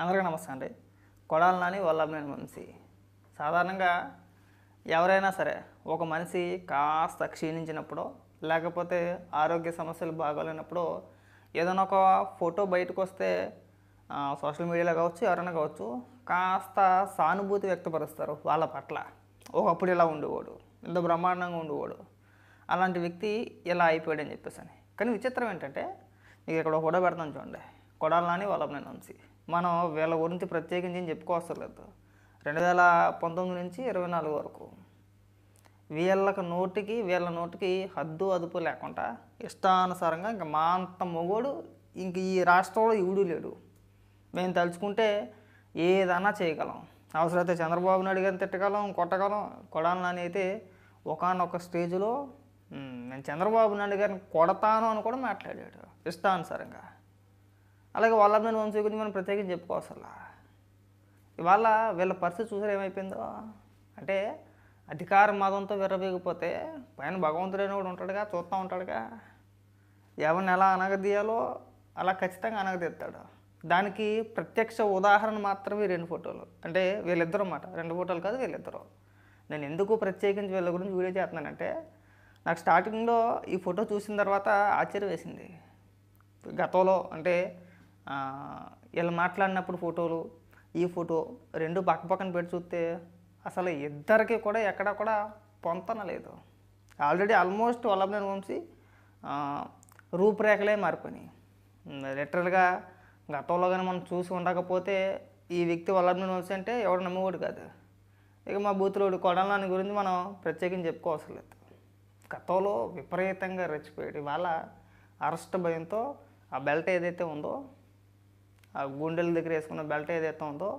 అందరికీ నమస్తే అండి. కొడాలి నాని వల్లభనేని మనిషి. సాధారణంగా ఎవరైనా సరే ఒక మనిషి కాస్త క్షీణించినప్పుడు లేకపోతే ఆరోగ్య సమస్యలు బాగోలేనప్పుడు ఏదైనా ఒక ఫోటో బయటకు వస్తే సోషల్ మీడియాలో కావచ్చు ఎవరైనా కావచ్చు కాస్త సానుభూతి వ్యక్తపరుస్తారు వాళ్ళ పట్ల. ఒకప్పుడు ఇలా ఉండేవాడు ఇంత బ్రహ్మాండంగా ఉండేవాడు. అలాంటి వ్యక్తి ఇలా అయిపోయాడు అని చెప్పేసి అని. కానీ విచిత్రం ఏంటంటే మీకు ఇక్కడ ఒక ఫోటో పెడతాను చూడండి. కొడాలని వల్లభనేని వంశీ మనం వీళ్ళ గురించి ప్రత్యేకించి ఏం చెప్పుకోవసలేదు రెండు వేల పంతొమ్మిది నుంచి ఇరవై నాలుగు వరకు వీళ్ళకి నోటికి వీళ్ళ నోటికి హద్దు అదుపు లేకుండా ఇష్టానుసారంగా ఇంకా మా అంత మొగోడు ఇంక ఈ రాష్ట్రంలో ఇవుడు లేడు. మేము తలుచుకుంటే ఏదన్నా చేయగలం. అవసరమైతే చంద్రబాబు నాయుడు గారిని తిట్టగలం కొట్టగలం కొడాలని అయితే ఒకనొక స్టేజ్లో నేను చంద్రబాబు నాయుడు గారిని కొడతాను అని కూడా మాట్లాడాడు ఇష్టానుసారంగా. అలాగే వల్లభనేని వంశీ గురించి మనం ప్రత్యేకించి చెప్పుకోవసలా ఇవాళ వీళ్ళ పరిస్థితి చూసారు ఏమైపోయిందో? అంటే అధికార మాదంతో విర్రబీగిపోతే పైన భగవంతుడైన కూడా ఉంటాడుగా చూస్తూ ఉంటాడుగా. ఎవరిని ఎలా అనగదీయాలో అలా ఖచ్చితంగా అనగదీస్తాడు దానికి ప్రత్యక్ష ఉదాహరణ మాత్రమే రెండు ఫోటోలు. అంటే వీళ్ళిద్దరు అన్నమాట. రెండు ఫోటోలు కాదు వీళ్ళిద్దరు. నేను ఎందుకు ప్రత్యేకించి వీళ్ళ గురించి వీడియో చేస్తున్నానంటే నాకు స్టార్టింగ్లో ఈ ఫోటో చూసిన తర్వాత ఆశ్చర్యం వేసింది. గతంలో అంటే వీళ్ళు మాట్లాడినప్పుడు ఫోటోలు ఈ ఫోటో రెండు పక్క పక్కన పెట్టి చూస్తే అసలు ఇద్దరికి కూడా ఎక్కడ కూడా పొంతన లేదు. ఆల్రెడీ ఆల్మోస్ట్ వల్లభనేని వంశీ రూపురేఖలే మారిపోయినాయి. లిటరల్గా గతంలో కానీ మనం చూసి ఉండకపోతే ఈ వ్యక్తి వల్లభనేని వంశీ అంటే ఎవడు నమ్మేవాడు కాదు. ఇక మా బూతులోడు కొడలాని గురించి మనం ప్రత్యేకించి చెప్పుకోవసరం లేదు. గతంలో విపరీతంగా రెచ్చిపోయాడు. ఇవాళ అరెస్ట్ భయంతో ఆ బెల్ట్ ఏదైతే ఉందో ఆ గుండెల దగ్గర వేసుకున్న బెల్ట్ ఏదైతే ఉందో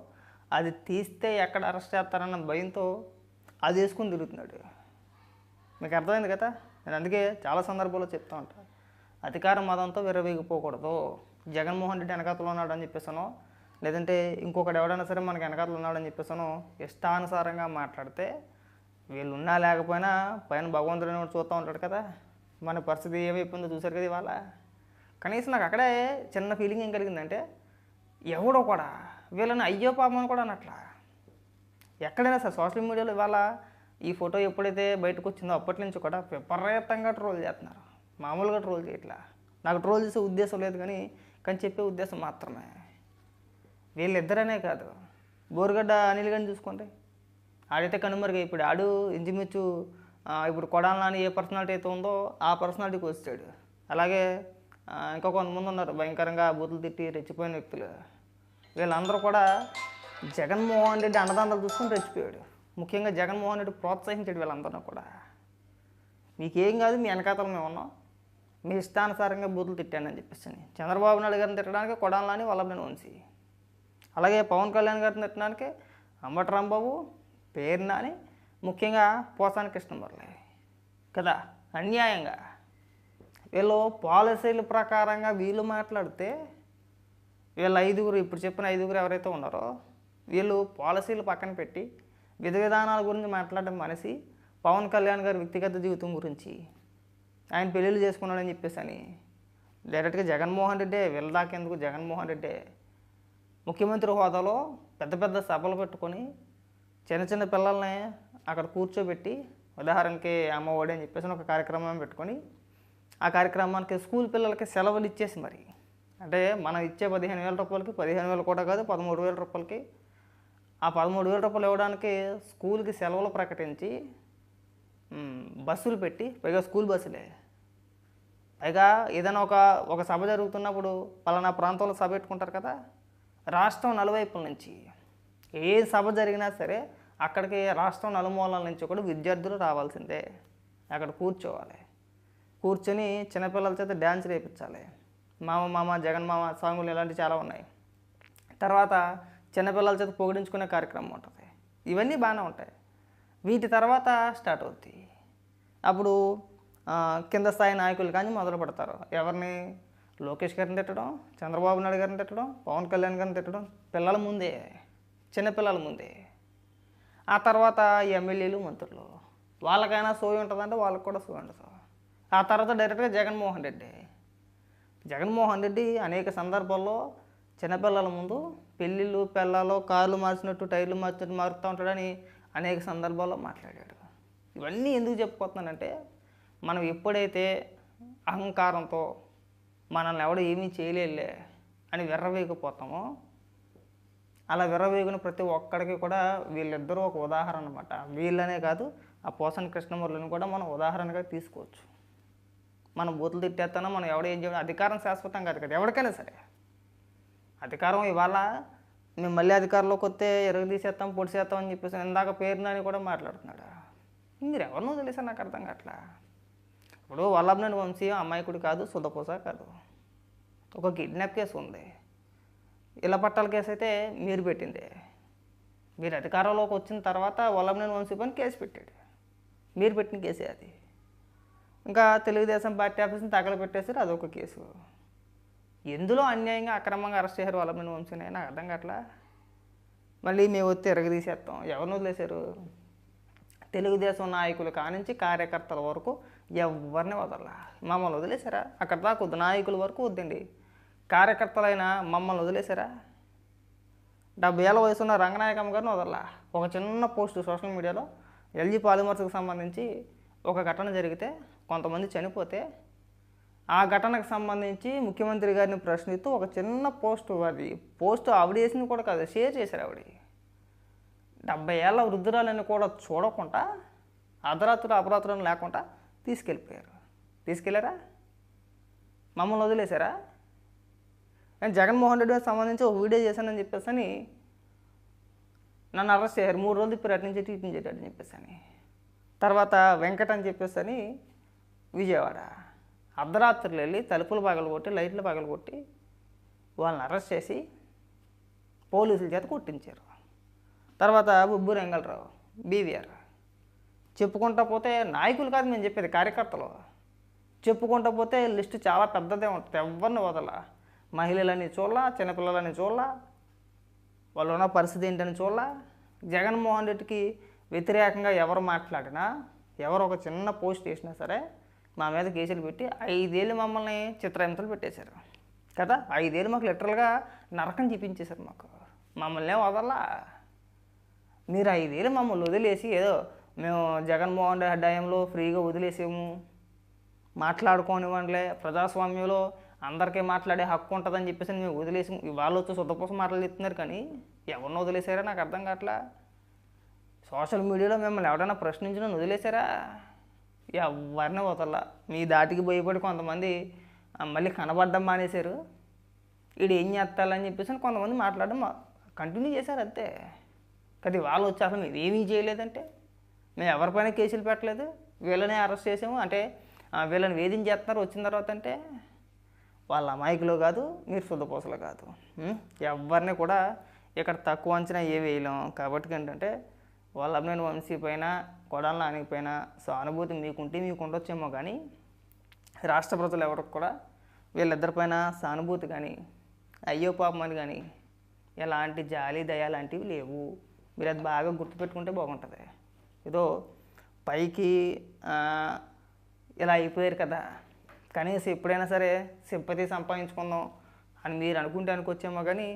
అది తీస్తే ఎక్కడ అరెస్ట్ చేస్తారన్న భయంతో అది వేసుకుని తిరుగుతున్నాడు. మీకు అర్థమైంది కదా? నేను అందుకే చాలా సందర్భాల్లో చెప్తా ఉంటాను అధికార మతంతో విరవీగిపోకూడదు జగన్మోహన్ రెడ్డి వెనకాతలో ఉన్నాడు అని చెప్పేసాను లేదంటే ఇంకొకటి ఎవడైనా సరే మనకి వెనకాతలు ఉన్నాడని చెప్పేసాను ఇష్టానుసారంగా మాట్లాడితే వీళ్ళు ఉన్నా లేకపోయినా పైన భగవంతుడిని కూడా చూస్తూ ఉంటాడు కదా? మన పరిస్థితి ఏమైపోయిందో చూశారు కదా ఇవాళ? కనీసం నాకు అక్కడే చిన్న ఫీలింగ్ ఏం కలిగిందంటే ఎవడో కూడా వీళ్ళని అయ్యో పాపం అని కూడా అనట్లా. ఎక్కడైనా సరే సోషల్ మీడియాలో ఇవాళ ఈ ఫోటో ఎప్పుడైతే బయటకు వచ్చిందో అప్పటి నుంచి కూడా విపరీతంగా ట్రోల్ చేస్తున్నారు. మామూలుగా ట్రోల్ చేయట్లా. నాకు ట్రోల్ చేసే ఉద్దేశం లేదు కానీ కానీ చెప్పే ఉద్దేశం మాత్రమే. వీళ్ళిద్దరనే కాదు. బోరుగడ్డ అనిల్ గారిని చూసుకోండి. ఆడైతే కనుమరుగా ఇప్పుడు ఆడు ఇంచుమించు ఇప్పుడు కొడాలని ఏ పర్సనాలిటీ అయితే ఉందో ఆ పర్సనాలిటీకి వచ్చాడు. అలాగే ఇంకా కొంతమంది ఉన్నారు. భయంకరంగా బూతులు తిట్టి రెచ్చిపోయిన వ్యక్తులు. వీళ్ళందరూ కూడా జగన్మోహన్ రెడ్డి అన్నదాంతలు చూసుకొని రెచ్చిపోయాడు. ముఖ్యంగా జగన్మోహన్ రెడ్డి ప్రోత్సహించాడు వీళ్ళందరూ కూడా. మీకేం కాదు మీ వెనకాతలు మేము ఉన్నాం. మీ ఇష్టానుసారంగా బూతులు తిట్టానని చెప్పేసి చంద్రబాబు నాయుడు గారిని తిట్టడానికి కొడాలని వల్లభనేని వంశీ. అలాగే పవన్ కళ్యాణ్ గారిని తిట్టడానికి అంబటి రాంబాబు పేరు నాని ముఖ్యంగా పోసాని కృష్ణమురళి. కదా? అన్యాయంగా. వీళ్ళు పాలసీల ప్రకారంగా వీళ్ళు మాట్లాడితే వీళ్ళ ఐదుగురు ఇప్పుడు చెప్పిన ఐదుగురు ఎవరైతే ఉన్నారో వీళ్ళు పాలసీలు పక్కన పెట్టి విధ విధానాల గురించి మాట్లాడడం మనిషి పవన్ కళ్యాణ్ గారి వ్యక్తిగత జీవితం గురించి ఆయన పెళ్ళిళ్ళు చేసుకున్నాడని చెప్పేసి అని డైరెక్ట్గా జగన్మోహన్ రెడ్డే వెళ్ళదాకేందుకు జగన్మోహన్ రెడ్డే ముఖ్యమంత్రి హోదాలో పెద్ద పెద్ద సభలు పెట్టుకొని చిన్న చిన్న పిల్లల్ని అక్కడ కూర్చోబెట్టి ఉదాహరణకి అమ్మఒడి అని చెప్పేసి ఒక కార్యక్రమం పెట్టుకొని ఆ కార్యక్రమానికి స్కూల్ పిల్లలకి సెలవులు ఇచ్చేసి మరి. అంటే మనం ఇచ్చే పదిహేను వేల రూపాయలకి పదిహేను వేలు కూడా కాదు పదమూడు వేల రూపాయలకి. ఆ పదమూడు వేల రూపాయలు ఇవ్వడానికి స్కూల్కి సెలవులు ప్రకటించి బస్సులు పెట్టి పైగా స్కూల్ బస్సులే. పైగా ఏదైనా ఒక ఒక సభ జరుగుతున్నప్పుడు పలానా ప్రాంతంలో సభ పెట్టుకుంటారు కదా రాష్ట్రం నలువైపుల నుంచి ఏ సభ జరిగినా సరే అక్కడికి రాష్ట్రం నలుమూలల నుంచి కూడా విద్యార్థులు రావాల్సిందే. అక్కడ కూర్చోవాలి. కూర్చొని చిన్నపిల్లల చేత డ్యాన్స్ వేయించాలి మామ మామ జగన్ మామ సాంగులు ఇలాంటివి చాలా ఉన్నాయి. తర్వాత చిన్నపిల్లల చేత పొగిడించుకునే కార్యక్రమం ఉంటుంది. ఇవన్నీ బాగానే ఉంటాయి. వీటి తర్వాత స్టార్ట్ అవుద్ది. అప్పుడు కింద స్థాయి నాయకులు కానీ మొదలు పెడతారు. ఎవరిని? లోకేష్ గారిని తిట్టడం చంద్రబాబు నాయుడు గారిని తిట్టడం పవన్ కళ్యాణ్ గారిని తిట్టడం పిల్లల ముందే చిన్నపిల్లల ముందే. ఆ తర్వాత ఎమ్మెల్యేలు మంత్రులు. వాళ్ళకైనా సోయి ఉంటుందంటే వాళ్ళకి కూడా సోయి ఉంటుంది ఆ తర్వాత డైరెక్ట్గా జగన్మోహన్ రెడ్డి. జగన్మోహన్ రెడ్డి అనేక సందర్భాల్లో చిన్నపిల్లల ముందు పెళ్ళిళ్ళు పిల్లలు కార్లు మార్చినట్టు టైర్లు మార్చినట్టు మారుతూ ఉంటాడని అనేక సందర్భాల్లో మాట్లాడాడు. ఇవన్నీ ఎందుకు చెప్పుకోతున్నానంటే మనం ఎప్పుడైతే అహంకారంతో మనల్ని ఎవడు ఏమీ చేయలేలే అని విర్రవేగిపోతామో అలా విర్రవేగిన ప్రతి ఒక్కడికి కూడా వీళ్ళిద్దరూ ఒక ఉదాహరణ అనమాట వీళ్ళనే కాదు ఆ పోసన్ కృష్ణమూర్తిని కూడా మనం ఉదాహరణగా తీసుకోవచ్చు. మనం బూతులు తిట్టేస్తానో మనం ఎవడ ఏం చేయడం అధికారం శాశ్వతం కాదు కదా ఎవరికైనా సరే. అధికారం ఇవాళ మేము మళ్ళీ అధికారంలోకి వస్తే ఎరుగు తీసేస్తాం పొడి చేస్తాం అని చెప్పేసి ఇందాక పేరునని కూడా మాట్లాడుతున్నాడు? మీరు ఎవరినో తెలిసా నాకు అర్థం కావట్లా? ఇప్పుడు వల్లభనేని వంశీ అమాయకుడు కాదు సుధపూస కాదు. ఒక కిడ్నాప్ కేసు ఉంది. ఇళ్ళ పట్టాల కేసు అయితే మీరు పెట్టింది. మీరు అధికారంలోకి వచ్చిన తర్వాత వల్లభనేని వంశీ పని కేసు పెట్టాడు. మీరు పెట్టిన కేసే అది. ఇంకా తెలుగుదేశం పార్టీ ఆఫీస్ని తగలబెట్టేసారు అదొక కేసు. ఎందులో అన్యాయంగా అక్రమంగా అరెస్ట్ చేశారు వల్లభనేని వంశీని నాకు అర్థం కావట్లా. మళ్ళీ మేము వచ్చి ఎరగదీసేస్తాం. ఎవరిని వదిలేశారు? తెలుగుదేశం నాయకులు కానించి కార్యకర్తల వరకు ఎవరిని వదలలా? మమ్మల్ని వదిలేశారా? అక్కడ దాకా వద్దు నాయకుల వరకు వద్దండి. కార్యకర్తలైనా మమ్మల్ని వదిలేశారా? డెబ్బై ఏళ్ళ వయసు ఉన్న రంగనాయకమ్మ గారిని వదలలా? ఒక చిన్న పోస్ట్ సోషల్ మీడియాలో ఎల్జీ పాలిమర్స్కి సంబంధించి ఒక ఘటన జరిగితే కొంతమంది చనిపోతే ఆ ఘటనకు సంబంధించి ముఖ్యమంత్రి గారిని ప్రశ్నిస్తూ ఒక చిన్న పోస్ట్ అది పోస్ట్ ఆవిడ వేసింది కూడా కాదు షేర్ చేశారు ఆవిడ. డెబ్బై ఏళ్ళ వృద్ధురాలని కూడా చూడకుండా అర్ధరాత్రులు అపరాత్రులు లేకుండా తీసుకెళ్ళిపోయారు. తీసుకెళ్ళారా? మమ్మల్ని వదిలేశారా? నేను జగన్మోహన్ రెడ్డి గారికి సంబంధించి ఒక వీడియో చేశానని చెప్పేసి అని నన్ను అరెస్ట్ చేశారు. మూడు రోజులు ఇప్పుడు అటు నుంచి ఇటు నుంచి అని చెప్పేసి అని తర్వాత వెంకట్ అని చెప్పేసి అని విజయవాడ. అర్ధరాత్రులు వెళ్ళి తలుపులు పగలు కొట్టి లైట్లు పగలు కొట్టి వాళ్ళని అరెస్ట్ చేసి పోలీసుల చేత కొట్టించారు. తర్వాత బుబ్బు రంగలరావు బీవీఆర్ చెప్పుకుంటా పోతే నాయకులు కాదు మేము చెప్పేది కార్యకర్తలు. చెప్పుకుంటా పోతే లిస్టు చాలా పెద్దదే ఉంటుంది. ఎవరిని వదల? మహిళలని చూడాల? చిన్నపిల్లలని చూడాల? వాళ్ళు ఉన్న పరిస్థితి ఏంటని చూడాల? జగన్మోహన్ రెడ్డికి వ్యతిరేకంగా ఎవరు మాట్లాడినా ఎవరు ఒక చిన్న పోస్ట్ వేసినా సరే మా మీద కేసులు పెట్టి ఐదేళ్ళు మమ్మల్ని చిత్రహింసలు పెట్టేశారు. కదా? ఐదేళ్ళు మాకు లిటరల్గా నరకం చూపించేశారు మాకు. మమ్మల్ని ఏం వదలా మీరు ఐదేళ్ళు మమ్మల్ని వదిలేసి ఏదో మేము జగన్మోహన్ రెడ్డి హయాంలో ఫ్రీగా వదిలేసాము. మాట్లాడుకోనివ్వండిలే. ప్రజాస్వామ్యంలో అందరికీ మాట్లాడే హక్కు ఉంటుందని చెప్పేసి మేము వదిలేసి వాళ్ళు వచ్చి శుద్ధపోసం మాట్లాడుతున్నారు కానీ ఎవరిని వదిలేసారా నాకు అర్థం కావట్లా? సోషల్ మీడియాలో మిమ్మల్ని ఎవరైనా ప్రశ్నించిన వదిలేసారా ఎవరిని వదల మీ దాటికి భయపడి కొంతమంది మళ్ళీ కనబడ్డం మానేశారు. వీడు ఏం చేస్తాలని చెప్పేసి కొంతమంది మాట్లాడడం కంటిన్యూ చేశారు అంతే. కదా వాళ్ళు వచ్చి అసలు మీరు ఏమీ చేయలేదంటే మేము ఎవరిపైన కేసులు పెట్టలేదు. వీళ్ళని అరెస్ట్ చేసాము. అంటే ఆ, వీళ్ళని వేధించేస్తున్నారు వచ్చిన తర్వాత అంటే వాళ్ళ అమాయకులు కాదు మీరు శుద్ధపోసలు కాదు. ఎవరిని కూడా ఇక్కడ తక్కువ అంచనా ఏ వేయలేం. కాబట్టి ఏంటంటే వల్లభనేని వంశీ పైన కొడాల నానికి పైన సానుభూతి మీకుంటే మీకు ఉండొచ్చేమో కానీ రాష్ట్ర ప్రజలు ఎవరికి కూడా వీళ్ళిద్దరిపైన సానుభూతి కానీ అయ్యో పాపం అని కానీ ఎలాంటి జాలి దయ లాంటివి లేవు. మీరు అది బాగా గుర్తుపెట్టుకుంటే బాగుంటుంది. ఏదో పైకి ఇలా అయిపోయారు కదా. కనీసం ఎప్పుడైనా సరే సింపతి సంపాదించుకుందాం అని మీరు అనుకుంటే అనుకొచ్చేమో కానీ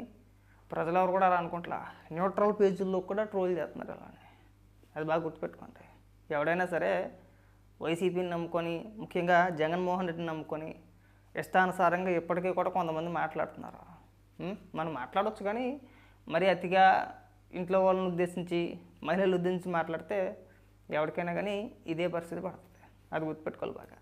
ప్రజలు ఎవరు కూడా అలా అనుకుంటా న్యూట్రల్ పేజీల్లో కూడా ట్రోల్ చేస్తున్నారు అలానే. అది బాగా గుర్తుపెట్టుకోండి. ఎవడైనా సరే వైసీపీని నమ్ముకొని ముఖ్యంగా జగన్మోహన్ రెడ్డిని నమ్ముకొని ఇష్టానుసారంగా ఇప్పటికీ కూడా కొంతమంది మాట్లాడుతున్నారు. మనం మాట్లాడవచ్చు కానీ మరీ అతిగా ఇంట్లో వాళ్ళని ఉద్దేశించి మహిళలు ఉద్దేశించి మాట్లాడితే ఎవరికైనా కానీ ఇదే పరిస్థితి పడుతుంది. అది గుర్తుపెట్టుకోవాలి బాగా.